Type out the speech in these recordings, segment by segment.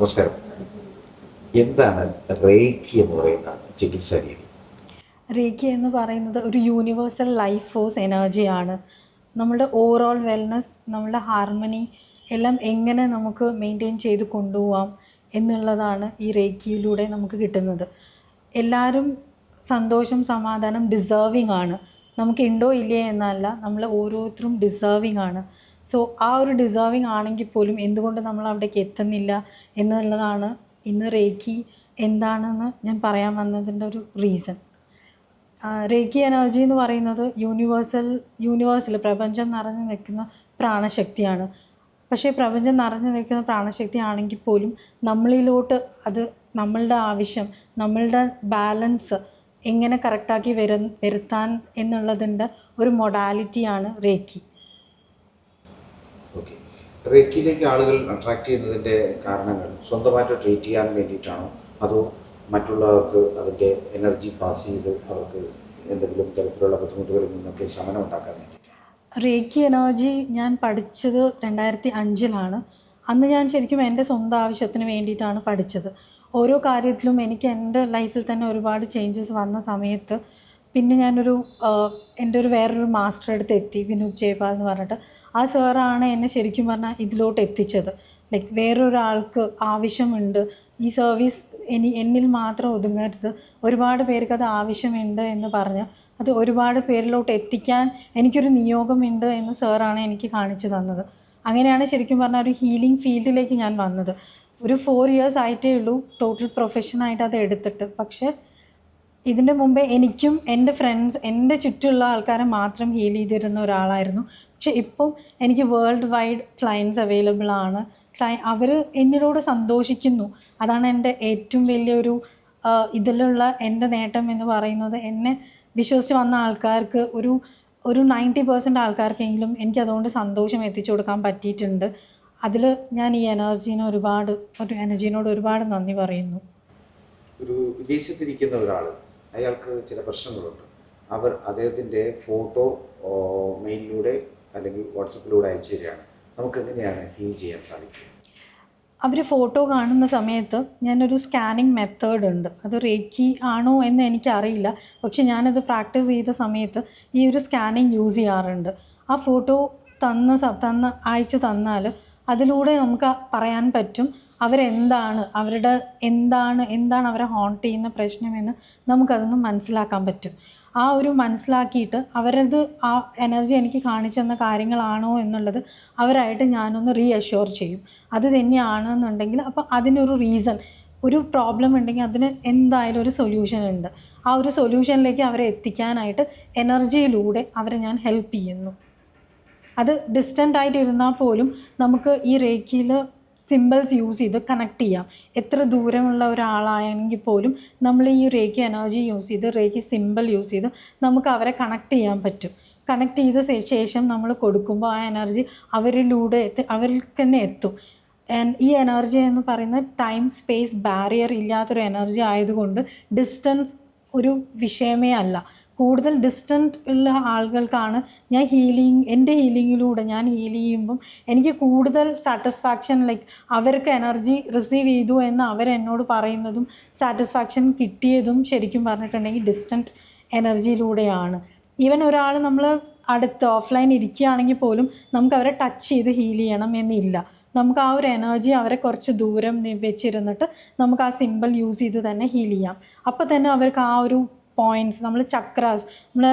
നമസ്കാരം. എന്താണ് റേക്കി എന്ന് പറയുന്ന ചികിത്സാ രീതി? റേക്കി എന്ന് പറയുന്നത് ഒരു യൂണിവേഴ്സൽ ലൈഫ് ഫോഴ്സ് എനർജി ആണ്. നമ്മുടെ ഓവറോൾ വെൽനസ് നമ്മുടെ ഹാർമണി എല്ലാം എങ്ങനെ നമുക്ക് മെയിന്റെയിൻ ചെയ്ത് കൊണ്ടുപോകാം എന്നുള്ളതാണ് ഈ റേക്കിയിലൂടെ നമുക്ക് കിട്ടുന്നത്. എല്ലാവരും സന്തോഷം സമാധാനം ഡിസേർവിങ് ആണ്. നമുക്ക് ഉണ്ടോ ഇല്ലേ എന്നല്ല നമ്മൾ ഓരോരുത്തരും ഡിസേർവിങ് ആണ്. സോ ആ ഒരു ഡിസേർവിങ് ആണെങ്കിൽ പോലും എന്തുകൊണ്ട് നമ്മൾ അവിടേക്ക് എത്തുന്നില്ല എന്നുള്ളതാണ് ഇന്ന് റേക്കി എന്താണെന്ന് ഞാൻ പറയാൻ വന്നതിന്റെ ഒരു റീസൺ റേക്കി എനർജി എന്ന് പറയുന്നത് യൂണിവേഴ്സൽ യൂണിവേഴ്സിൽ പ്രപഞ്ചം നിറഞ്ഞു നിൽക്കുന്ന പ്രാണശക്തിയാണ്. പക്ഷേ പ്രപഞ്ചം നിറഞ്ഞു നിൽക്കുന്ന പ്രാണശക്തി ആണെങ്കിൽ പോലും നമ്മളിലോട്ട് അത് നമ്മളുടെ ആവശ്യം നമ്മളുടെ ബാലൻസ് എങ്ങനെ കറക്റ്റാക്കി വരുന്ന വരുത്താൻ എന്നുള്ളതിന്റെ ഒരു മൊഡാലിറ്റിയാണ് റേക്കി റേക്കിയിലേക്ക് ആളുകൾ അട്രാക്ട് ചെയ്യുന്നതിന്റെ കാരണങ്ങൾ സ്വന്തമായിട്ട് ട്രീറ്റ് ചെയ്യാൻ വേണ്ടിയിട്ടാണോ? അതോ മറ്റുള്ളവർക്ക് അതിന്റെ എനർജി പാസ് ചെയ്ത് അവർക്ക് എന്തെങ്കിലും തരത്തിലുള്ള ബുദ്ധിമുട്ടുകളിൽ നിന്നൊക്കെ ശമനം ഉണ്ടാക്കാൻ വേണ്ടി റേക്കി എനർജി ഞാൻ പഠിച്ചത് രണ്ടായിരത്തി അഞ്ചിലാണ്. അന്ന് ഞാൻ ശരിക്കും എന്റെ സ്വന്തം ആവശ്യത്തിന് വേണ്ടിയിട്ടാണ് പഠിച്ചത്. ഓരോ കാര്യത്തിലും എനിക്ക് എന്റെ ലൈഫിൽ തന്നെ ഒരുപാട് ചേഞ്ചസ് വന്ന സമയത്ത് പിന്നെ ഞാനൊരു എന്റെ ഒരു വേറൊരു മാസ്റ്റർ അടുത്ത് എത്തി വിനൂപ് ജയ്പാൽ എന്ന് പറഞ്ഞിട്ട്. ആ സാറാണ് എന്നെ ശരിക്കും പറഞ്ഞാൽ ഇതിലോട്ട് എത്തിച്ചത്. ലൈക്ക് വേറൊരാൾക്ക് ആവശ്യമുണ്ട്. ഈ സർവീസ് എനി എന്നിൽ മാത്രം ഒതുങ്ങരുത്. ഒരുപാട് പേർക്ക് അത് ആവശ്യമുണ്ട് എന്ന് പറഞ്ഞ്. അത് ഒരുപാട് പേരിലോട്ട് എത്തിക്കാൻ എനിക്കൊരു നിയോഗമുണ്ട് എന്ന് സാറാണ് എനിക്ക് കാണിച്ചു തന്നത്. അങ്ങനെയാണ് ശരിക്കും പറഞ്ഞാൽ ഒരു ഹീലിംഗ് ഫീൽഡിലേക്ക് ഞാൻ വന്നത്. ഒരു ഫോർ ഇയേഴ്സ് ആയിട്ടേ ഉള്ളൂ ടോട്ടൽ പ്രൊഫഷനായിട്ട് അത് എടുത്തിട്ട്. പക്ഷേ ഇതിന്റെ മുമ്പേ എനിക്കും എന്റെ ഫ്രണ്ട്സ് എന്റെ ചുറ്റുമുള്ള ആൾക്കാരെ മാത്രം ഹീൽ ചെയ്തിരുന്ന ഒരാളായിരുന്നു. പക്ഷെ ഇപ്പം എനിക്ക് വേൾഡ് വൈഡ് ക്ലയൻസ് അവൈലബിൾ ആണ്. ക്ലൈ അവർ എന്നിലോട് സന്തോഷിക്കുന്നു. അതാണ് എന്റെ ഏറ്റവും വലിയൊരു ഇതിലുള്ള എന്റെ നേട്ടം എന്ന് പറയുന്നത്. എന്നെ വിശ്വസിച്ച് വന്ന ആൾക്കാർക്ക് ഒരു ഒരു നയന്റി പെർസെന്റ് ആൾക്കാർക്കെങ്കിലും എനിക്ക് അതുകൊണ്ട് സന്തോഷം എത്തിച്ചു കൊടുക്കാൻ പറ്റിയിട്ടുണ്ട്. അതിൽ ഞാൻ ഈ എനർജീനെ ഒരുപാട് ഒരു എനർജീനോട് ഒരുപാട് നന്ദി പറയുന്നു. ഒരു വിദേശത്തിരിക്കുന്ന ഒരാൾ അയാൾക്ക് ചില പ്രശ്നങ്ങളുണ്ട്. അവർ അദ്ദേഹത്തിന്റെ ഫോട്ടോ മെയിലിലൂടെ അല്ലെങ്കിൽ വാട്സപ്പിലൂടെ അയച്ചു തരികയാണ്. നമുക്ക് എങ്ങനെയാണ് ഹീൽ ചെയ്യാൻ സാധിക്കുക? അവർ ഫോട്ടോ കാണുന്ന സമയത്ത് ഞാനൊരു സ്കാനിങ് മെത്തേഡ് ഉണ്ട്. അത് റേക്കി ആണോ എന്ന് എനിക്കറിയില്ല. പക്ഷെ ഞാനത് പ്രാക്ടീസ് ചെയ്ത സമയത്ത് ഈ ഒരു സ്കാനിങ് യൂസ് ചെയ്യാറുണ്ട്. ആ ഫോട്ടോ തന്ന തന്ന അയച്ചു തന്നാൽ അതിലൂടെ നമുക്ക് പറയാൻ പറ്റും അവരെന്താണ് അവരുടെ എന്താണ് എന്താണ് അവരെ ഹോണ്ട് ചെയ്യുന്ന പ്രശ്നമെന്ന് നമുക്കതൊന്ന് മനസ്സിലാക്കാൻ പറ്റും. ആ ഒരു മനസ്സിലാക്കിയിട്ട് അവരത് ആ എനർജി എനിക്ക് കാണിച്ചു തന്ന കാര്യങ്ങളാണോ എന്നുള്ളത് അവരായിട്ട് ഞാനൊന്ന് റീഅഷ്യൂർ ചെയ്യും. അത് തന്നെയാണെന്നുണ്ടെങ്കിൽ അപ്പോൾ അതിനൊരു റീസൺ ഒരു പ്രോബ്ലം ഉണ്ടെങ്കിൽ അതിന് എന്തായാലും ഒരു സൊല്യൂഷൻ ഉണ്ട്. ആ ഒരു സൊല്യൂഷനിലേക്ക് അവരെ എത്തിക്കാനായിട്ട് എനർജിയിലൂടെ അവരെ ഞാൻ ഹെൽപ്പ് ചെയ്യുന്നു. അത് ഡിസ്റ്റന്റ് ആയിട്ട് ഇരുന്നാൽ പോലും നമുക്ക് ഈ റേക്കിയിൽ സിമ്പിൾസ് യൂസ് ചെയ്ത് കണക്ട് ചെയ്യാം. എത്ര ദൂരമുള്ള ഒരാളായെങ്കിൽ പോലും നമ്മൾ ഈ റേക്കി എനർജി യൂസ് ചെയ്ത് റേക്കി സിമ്പിൾ യൂസ് ചെയ്ത് നമുക്ക് അവരെ കണക്ട് ചെയ്യാൻ പറ്റും. കണക്ട് ചെയ്ത ശേഷം നമ്മൾ കൊടുക്കുമ്പോൾ ആ എനർജി അവരിലൂടെ എത്തി അവർക്ക് തന്നെ എത്തും. ഈ എനർജി എന്ന് പറയുന്നത് ടൈം സ്പേസ് ബാരിയർ ഇല്ലാത്തൊരു എനർജി ആയതുകൊണ്ട് ഡിസ്റ്റൻസ് ഒരു വിഷയമേ അല്ല. കൂടുതൽ ഡിസ്റ്റന്റ് ഉള്ള ആളുകൾക്കാണ് ഞാൻ ഹീലിംഗ് എന്റെ ഹീലിങ്ങിലൂടെ ഞാൻ ഹീൽ ചെയ്യുമ്പം എനിക്ക് കൂടുതൽ സാറ്റിസ്ഫാക്ഷൻ ലൈക്ക് അവർക്ക് എനർജി റിസീവ് ചെയ്തു എന്ന് അവർ എന്നോട് പറയുന്നതും സാറ്റിസ്ഫാക്ഷൻ കിട്ടിയതും ശരിക്കും പറഞ്ഞിട്ടുണ്ടെങ്കിൽ ഡിസ്റ്റന്റ് എനർജിയിലൂടെയാണ് ഈവൻ ഒരാൾ നമ്മൾ അടുത്ത് ഓഫ്ലൈൻ ഇരിക്കുകയാണെങ്കിൽ പോലും നമുക്ക് അവരെ ടച്ച് ചെയ്ത് ഹീൽ ചെയ്യണം എന്നില്ല. നമുക്ക് ആ ഒരു എനർജി അവരെ കുറച്ച് ദൂരം വെച്ചിരുന്നിട്ട് നമുക്ക് ആ സിമ്പിൾ യൂസ് ചെയ്ത് തന്നെ ഹീൽ ചെയ്യാം. അപ്പോൾ തന്നെ അവർക്ക് ആ ഒരു പോയിന്റ്സ് നമ്മൾ ചക്രാസ് നമ്മൾ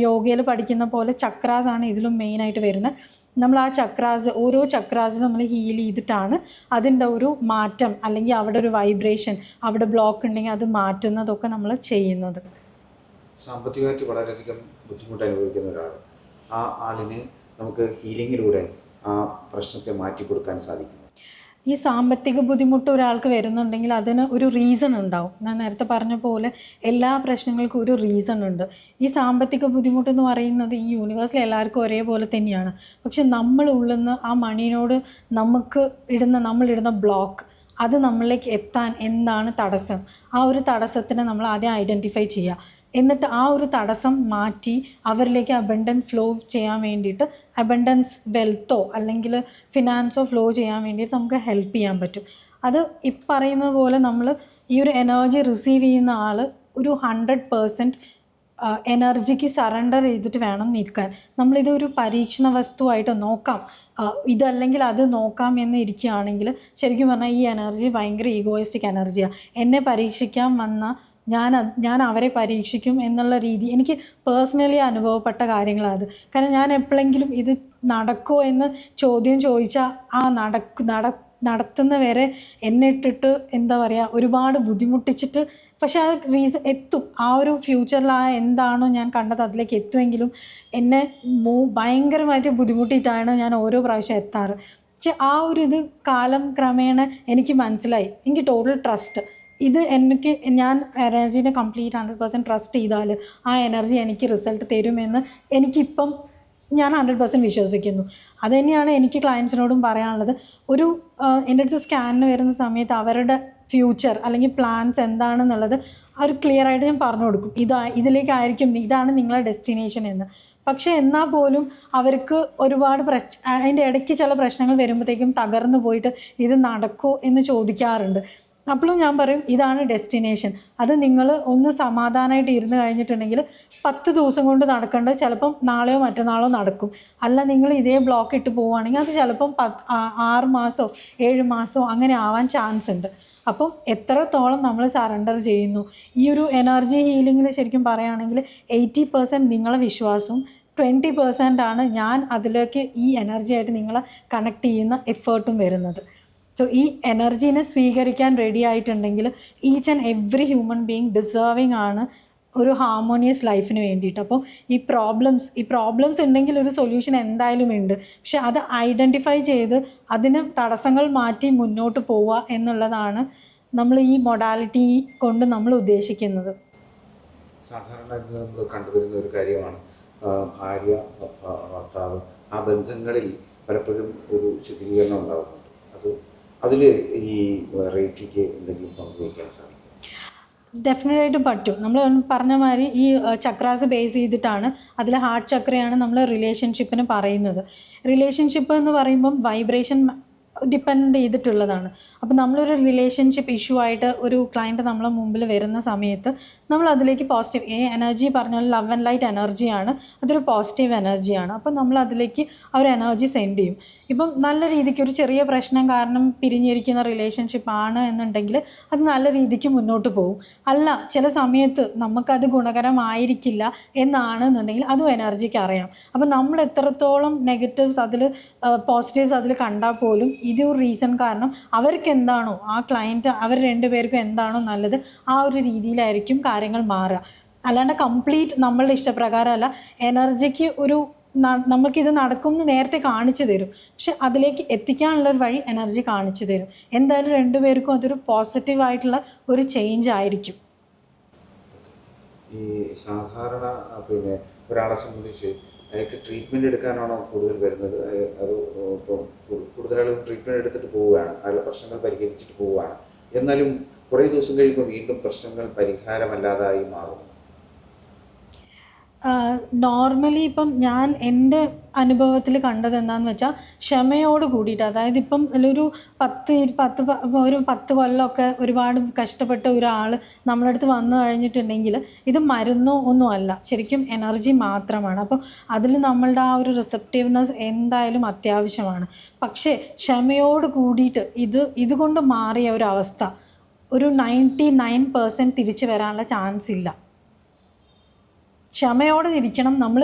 യോഗയിൽ പഠിക്കുന്ന പോലെ ചക്രാസ് ആണ് ഇതിലും മെയിനായിട്ട് വരുന്നത് നമ്മൾ ആ ചക്രാസ് ഓരോ ചക്രാസിനും നമ്മൾ ഹീൽ ചെയ്തിട്ടാണ് അതിന്റെ ഒരു മാറ്റം അല്ലെങ്കിൽ അവിടെ ഒരു വൈബ്രേഷൻ അവിടെ ബ്ലോക്ക് ഉണ്ടെങ്കിൽ അത് മാറ്റുന്നതൊക്കെ നമ്മൾ ചെയ്യുന്നത്. സാമ്പത്തികമായിട്ട് വളരെയധികം ബുദ്ധിമുട്ട് അനുഭവിക്കുന്ന ഒരാൾ ആ ആളിന് നമുക്ക് ഹീലിങ്ങിലൂടെ ആ പ്രശ്നത്തെ മാറ്റി കൊടുക്കാൻ സാധിക്കും ഈ സാമ്പത്തിക ബുദ്ധിമുട്ട് ഒരാൾക്ക് വരുന്നുണ്ടെങ്കിൽ അതിന് ഒരു റീസൺ ഉണ്ടാവും. ഞാൻ നേരത്തെ പറഞ്ഞ പോലെ എല്ലാ പ്രശ്നങ്ങൾക്കും ഒരു റീസൺ ഉണ്ട്. ഈ സാമ്പത്തിക ബുദ്ധിമുട്ട് എന്ന് പറയുന്നത് ഈ യൂണിവേഴ്സിൽ എല്ലാവർക്കും ഒരേപോലെ തന്നെയാണ്. പക്ഷെ നമ്മൾ ഉള്ളുന്ന ആ മണിനോട് നമുക്ക് ഇടുന്ന നമ്മളിടുന്ന ബ്ലോക്ക് അത് നമ്മളിലേക്ക് എത്താൻ എന്താണ് തടസ്സം? ആ ഒരു തടസ്സത്തിനെ നമ്മൾ ആദ്യം ഐഡന്റിഫൈ ചെയ്യുക. എന്നിട്ട് ആ ഒരു തടസ്സം മാറ്റി അവരിലേക്ക് അബണ്ടൻസ് ഫ്ലോ ചെയ്യാൻ വേണ്ടിയിട്ട് അബണ്ടൻസ് വെൽത്തോ അല്ലെങ്കിൽ ഫിനാൻസോ ഫ്ലോ ചെയ്യാൻ വേണ്ടിയിട്ട് നമുക്ക് ഹെൽപ്പ് ചെയ്യാൻ പറ്റും. അത് ഇപ്പറയുന്ന പറയുന്ന പോലെ നമ്മൾ ഈ ഒരു എനർജി റിസീവ് ചെയ്യുന്ന ആൾ ഒരു ഹൺഡ്രഡ് പേഴ്സന്റ് എനർജിക്ക് സറണ്ടർ ചെയ്തിട്ട് വേണം നിൽക്കാൻ. നമ്മളിതൊരു പരീക്ഷണ വസ്തുവായിട്ട് നോക്കാം. ഇതല്ലെങ്കിൽ അത് നോക്കാം എന്ന് ഇരിക്കുകയാണെങ്കിൽ ശരിക്കും പറഞ്ഞാൽ ഈ എനർജി ഭയങ്കര ഈഗോയിസ്റ്റിക് എനർജിയാണ് എന്നെ പരീക്ഷിക്കാൻ വന്ന ഞാൻ ഞാൻ അവരെ പരീക്ഷിക്കും എന്നുള്ള രീതി. എനിക്ക് പേഴ്സണലി അനുഭവപ്പെട്ട കാര്യങ്ങളാണ് അത്. കാരണം ഞാൻ എപ്പോഴെങ്കിലും ഇത് നടക്കുമോ എന്ന് ചോദ്യം ചോദിച്ചാൽ ആ നടക്കു നട നടത്തുന്നവരെ എന്നെ ഇട്ടിട്ട് എന്താ പറയുക ഒരുപാട് ബുദ്ധിമുട്ടിച്ചിട്ട് പക്ഷെ ആ റീസൺ എത്തും. ആ ഒരു ഫ്യൂച്ചറിൽ ആ എന്താണോ ഞാൻ കണ്ടത് അതിലേക്ക് എത്തുമെങ്കിലും എന്നെ മൂ ഭയങ്കരമായിട്ട് ബുദ്ധിമുട്ടിയിട്ടാണ് ഞാൻ ഓരോ പ്രാവശ്യം എത്താറ്. പക്ഷെ ആ ഒരു ഇത് കാലം ക്രമേണ എനിക്ക് മനസ്സിലായി. എനിക്ക് ടോട്ടൽ ട്രസ്റ്റ് ഇത് എനിക്ക് ഞാൻ എനർജീനെ കംപ്ലീറ്റ് ഹൺഡ്രഡ് പെർസെന്റ് ട്രസ്റ്റ് ചെയ്താൽ ആ എനർജി എനിക്ക് റിസൾട്ട് തരുമെന്ന് എനിക്കിപ്പം ഞാൻ ഹൺഡ്രഡ് പെർസെന്റ് വിശ്വസിക്കുന്നു. അത് തന്നെയാണ് എനിക്ക് ക്ലയൻസിനോടും പറയാനുള്ളത്. ഒരു എന്റെ അടുത്ത് സ്കാനിന് വരുന്ന സമയത്ത് അവരുടെ ഫ്യൂച്ചർ അല്ലെങ്കിൽ പ്ലാൻസ് എന്താണെന്നുള്ളത് അവർ ക്ലിയർ ആയിട്ട് ഞാൻ പറഞ്ഞു കൊടുക്കും. ഇതാ ഇതിലേക്കായിരിക്കും ഇതാണ് നിങ്ങളുടെ ഡെസ്റ്റിനേഷൻ എന്ന്. പക്ഷേ എന്നാൽ പോലും അവർക്ക് ഒരുപാട് പ്രശ് അതിന്റെ ഇടയ്ക്ക് ചില പ്രശ്നങ്ങൾ വരുമ്പോഴത്തേക്കും തകർന്നു പോയിട്ട് ഇത് നടക്കുമോ എന്ന് ചോദിക്കാറുണ്ട്. അപ്പോഴും ഞാൻ പറയും ഇതാണ് ഡെസ്റ്റിനേഷൻ അത് നിങ്ങൾ ഒന്ന് സമാധാനമായിട്ട് ഇരുന്ന് കഴിഞ്ഞിട്ടുണ്ടെങ്കിൽ പത്ത് ദിവസം കൊണ്ട് നടക്കേണ്ടത് ചിലപ്പം നാളെയോ മറ്റന്നാളോ നടക്കും. അല്ല നിങ്ങൾ ഇതേ ബ്ലോക്ക് ഇട്ട് പോവുകയാണെങ്കിൽ അത് ചിലപ്പം പത്ത് ആറ് മാസമോ ഏഴ് മാസമോ അങ്ങനെ ആവാൻ ചാൻസ് ഉണ്ട്. അപ്പം എത്രത്തോളം നമ്മൾ സറണ്ടർ ചെയ്യുന്നു? ഈ ഒരു എനർജി ഹീലിങ്ങിൽ ശരിക്കും പറയുകയാണെങ്കിൽ എയ്റ്റി പെർസെന്റ് നിങ്ങളെ വിശ്വാസവും ട്വന്റി പെർസെന്റ് ആണ് ഞാൻ അതിലേക്ക് ഈ എനർജി ആയിട്ട് നിങ്ങളെ കണക്ട് ചെയ്യുന്ന എഫേർട്ടും വരുന്നത്. സോ ഈ എനർജീനെ സ്വീകരിക്കാൻ റെഡി ആയിട്ടുണ്ടെങ്കിൽ each and every human being deserving ആണ് ഒരു ഹാർമോണിയസ് ലൈഫിന് വേണ്ടിയിട്ട്. അപ്പോൾ ഈ പ്രോബ്ലംസ് ഈ പ്രോബ്ലംസ് ഉണ്ടെങ്കിൽ ഒരു സൊല്യൂഷൻ എന്തായാലും ഉണ്ട്. പക്ഷെ അത് ഐഡന്റിഫൈ ചെയ്ത് അതിന് തടസ്സങ്ങൾ മാറ്റി മുന്നോട്ട് പോവുക എന്നുള്ളതാണ് നമ്മൾ ഈ മൊഡാലിറ്റി കൊണ്ട് നമ്മൾ ഉദ്ദേശിക്കുന്നത്. സാധാരണ നമ്മൾ കണ്ടുവരുന്ന ഒരു കാര്യമാണ്. ഭാര്യ ഭർത്താവ് ആ ബന്ധങ്ങളിൽ പലപ്പോഴും ഒരു ശിഥിലീകരണം ഉണ്ടാകുന്നുണ്ട് അത് അതിൽ ഈ വെറൈറ്റിക്ക് എന്തെങ്കിലും പങ്കുവയ്ക്കാൻ സാധിക്കും ഡെഫിനറ്റായിട്ടും പറ്റും. നമ്മൾ പറഞ്ഞ മാതിരി ഈ ചക്രാസ് ബേസ് ചെയ്തിട്ടാണ് അതിൽ ഹാർട്ട് ചക്രയാണ് നമ്മൾ റിലേഷൻഷിപ്പിന് പറയുന്നത്. റിലേഷൻഷിപ്പ് എന്ന് പറയുമ്പം വൈബ്രേഷൻ ഡിപ്പെൻഡ് ചെയ്തിട്ടുള്ളതാണ്. അപ്പോൾ നമ്മളൊരു റിലേഷൻഷിപ്പ് ഇഷ്യൂ ആയിട്ട് ഒരു ക്ലയന്റ് നമ്മളെ മുമ്പിൽ വരുന്ന സമയത്ത് നമ്മൾ അതിലേക്ക് പോസിറ്റീവ് ഈ എനർജി പറഞ്ഞാൽ ലവ് ആൻഡ് ലൈറ്റ് എനർജിയാണ് അതൊരു പോസിറ്റീവ് എനർജിയാണ് അപ്പോൾ നമ്മൾ അതിലേക്ക് ആ ഒരു എനർജി സെൻഡ് ചെയ്യും. ഇപ്പം നല്ല രീതിക്ക് ഒരു ചെറിയ പ്രശ്നം കാരണം പിരിഞ്ഞിരിക്കുന്ന റിലേഷൻഷിപ്പ് ആണ് എന്നുണ്ടെങ്കിൽ അത് നല്ല രീതിക്ക് മുന്നോട്ട് പോകും. അല്ല ചില സമയത്ത് നമുക്കത് ഗുണകരമായിരിക്കില്ല എന്നാണ് എന്നുണ്ടെങ്കിൽ അതും എനർജിക്ക് അറിയാം. അപ്പം നമ്മൾ എത്രത്തോളം നെഗറ്റീവ്സ് അതിൽ പോസിറ്റീവ്സ് അതിൽ കണ്ടാൽ പോലും ഇത് ഒരു റീസൺ കാരണം അവർക്ക് എന്താണോ ആ ക്ലയന്റ് അവർ രണ്ടുപേർക്കും എന്താണോ നല്ലത് ആ ഒരു രീതിയിലായിരിക്കും കാര്യങ്ങൾ മാറുക. അല്ലാണ്ട് കംപ്ലീറ്റ് നമ്മളുടെ ഇഷ്ടപ്രകാരമല്ല. എനർജിക്ക് ഒരു നമുക്കിത് നടക്കും എന്ന് നേരത്തെ കാണിച്ചു തരും. പക്ഷെ അതിലേക്ക് എത്തിക്കാനുള്ള ഒരു വഴി എനർജി കാണിച്ചു തരും. എന്തായാലും രണ്ടുപേർക്കും അതൊരു പോസിറ്റീവ് ആയിട്ടുള്ള ഒരു ചേഞ്ച് ആയിരിക്കും. ഈ സാധാരണ പിന്നെ ഒരാളെ സംബന്ധിച്ച് അയാൾക്ക് ട്രീറ്റ്മെന്റ് എടുക്കാനാണോ കൂടുതൽ വരുന്നത്? അത് ഇപ്പം കൂടുതൽ ട്രീറ്റ്മെന്റ് എടുത്തിട്ട് പോവുകയാണ്. അയാളുടെ പ്രശ്നങ്ങൾ പരിഹരിച്ചിട്ട് പോവുകയാണ്. എന്നാലും കുറേ ദിവസം കഴിയുമ്പോൾ വീണ്ടും പ്രശ്നങ്ങൾ പരിഹാരമല്ലാതായി മാറും. നോർമലി ഇപ്പം ഞാൻ എന്റെ അനുഭവത്തിൽ കണ്ടത് എന്താണെന്ന് വെച്ചാൽ ക്ഷമയോട് കൂടിയിട്ട് അതായത് ഇപ്പം ഒരു പത്ത് പത്ത് ഒരു പത്ത് കൊല്ലമൊക്കെ ഒരുപാട് കഷ്ടപ്പെട്ട ഒരാൾ നമ്മളെ അടുത്ത് വന്നു കഴിഞ്ഞിട്ടുണ്ടെങ്കിൽ ഇത് മരുന്നോ ഒന്നും അല്ല. ശരിക്കും എനർജി മാത്രമാണ്. അപ്പോൾ അതിൽ നമ്മളുടെ ആ ഒരു റിസപ്റ്റീവ്നെസ് എന്തായാലും അത്യാവശ്യമാണ്. പക്ഷേ ക്ഷമയോട് കൂടിയിട്ട് ഇത് ഇതുകൊണ്ട് മാറിയ ഒരു അവസ്ഥ ഒരു നയന്റി നയൻ പെർസെന്റ് തിരിച്ചു വരാനുള്ള ചാൻസ് ഇല്ല. ക്ഷമയോടെ ഇരിക്കണം. നമ്മൾ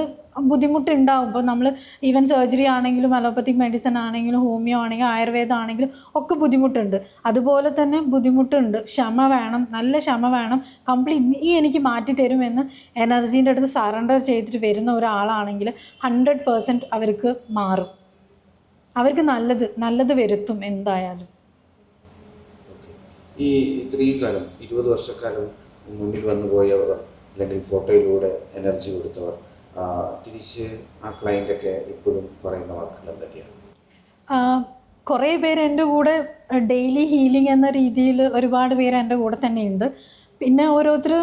ബുദ്ധിമുട്ടുണ്ടാവും ഇപ്പോൾ നമ്മൾ ഈവൻ സർജറി ആണെങ്കിലും അലോപ്പത്തിക് മെഡിസിൻ ആണെങ്കിലും ഹോമിയോ ആണെങ്കിലും ആയുർവേദം ആണെങ്കിലും ഒക്കെ ബുദ്ധിമുട്ടുണ്ട്. അതുപോലെ തന്നെ ബുദ്ധിമുട്ടുണ്ട്. ക്ഷമ വേണം നല്ല ക്ഷമ വേണം. കംപ്ലീറ്റ് ഈ എനിക്ക് മാറ്റി തരുമെന്ന് എനർജീന്റെ അടുത്ത് സറണ്ടർ ചെയ്തിട്ട് വരുന്ന ഒരാളാണെങ്കിൽ ഹൺഡ്രഡ് പേഴ്സന്റ് അവർക്ക് മാറും. അവർക്ക് നല്ലത് നല്ലത് വരുത്തും എന്തായാലും. ഈ ഇത്രയും കാലം ഇരുപത് വർഷക്കാലം മുന്നിൽ വന്നു പോയവർ അല്ലെങ്കിൽ ഫോട്ടോയിലൂടെ എനർജി കൊടുത്തവർ തിരിച്ച് ആ ക്ലയന്റൊക്കെ ഇപ്പോഴും പറയുന്ന വാക്കുകൾ എന്തൊക്കെയാണ്? കുറേ പേര് എന്റെ കൂടെ ഡെയിലി ഹീലിംഗ് എന്ന രീതിയിൽ ഒരുപാട് പേര് എന്റെ കൂടെ തന്നെയുണ്ട്. പിന്നെ ഓരോരുത്തർ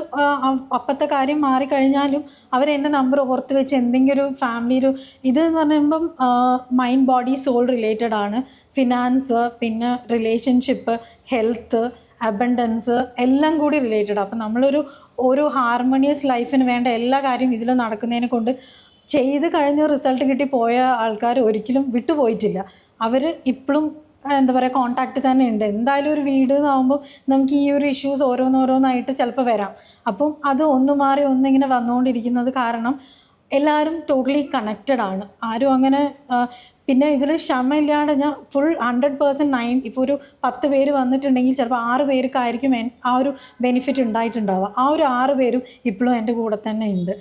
അപ്പത്തെ കാര്യം മാറിക്കഴിഞ്ഞാലും അവർ എന്റെ നമ്പർ ഓർത്ത് വെച്ച് എന്തെങ്കിലും ഒരു ഫാമിലി ഒരു എന്ന് പറയുമ്പം മൈൻഡ് ബോഡി സോൾ റിലേറ്റഡ് ആണ്. ഫിനാൻസ് പിന്നെ റിലേഷൻഷിപ്പ് ഹെൽത്ത് അബണ്ടൻസ് എല്ലാം കൂടി റിലേറ്റഡ് അപ്പം നമ്മളൊരു ഒരു ഹാർമോണിയസ് ലൈഫിന് വേണ്ട എല്ലാ കാര്യവും ഇതിൽ നടക്കുന്നതിനെ കൊണ്ട് ചെയ്ത് കഴിഞ്ഞ റിസൾട്ട് കിട്ടി പോയ ആൾക്കാർ ഒരിക്കലും വിട്ടുപോയിട്ടില്ല. അവർ ഇപ്പോഴും എന്താ പറയുക കോണ്ടാക്റ്റ് തന്നെ ഉണ്ട്. എന്തായാലും ഒരു വീട് എന്നാകുമ്പോൾ നമുക്ക് ഈ ഒരു ഇഷ്യൂസ് ഓരോന്നോരോന്നായിട്ട് ചിലപ്പോൾ വരാം. അപ്പം അത് ഒന്ന് മാറി ഒന്നിങ്ങനെ വന്നുകൊണ്ടിരിക്കുന്നത് കാരണം എല്ലാവരും ടോട്ടലി കണക്റ്റഡ് ആണ്. ആരും അങ്ങനെ പിന്നെ ഇതിൽ ക്ഷമയില്ലാണ്ട് ഞാൻ ഫുൾ ഹൺഡ്രഡ് പേഴ്സന്റ് നയൻ ഇപ്പോൾ ഒരു പത്ത് പേര് വന്നിട്ടുണ്ടെങ്കിൽ ചിലപ്പോൾ ആറ് പേർക്കായിരിക്കും ആ ഒരു ബെനിഫിറ്റ് ഉണ്ടായിട്ടുണ്ടാവുക. ആ ഒരു ആറ് പേരും ഇപ്പോഴും എന്റെ കൂടെ തന്നെ ഉണ്ട്.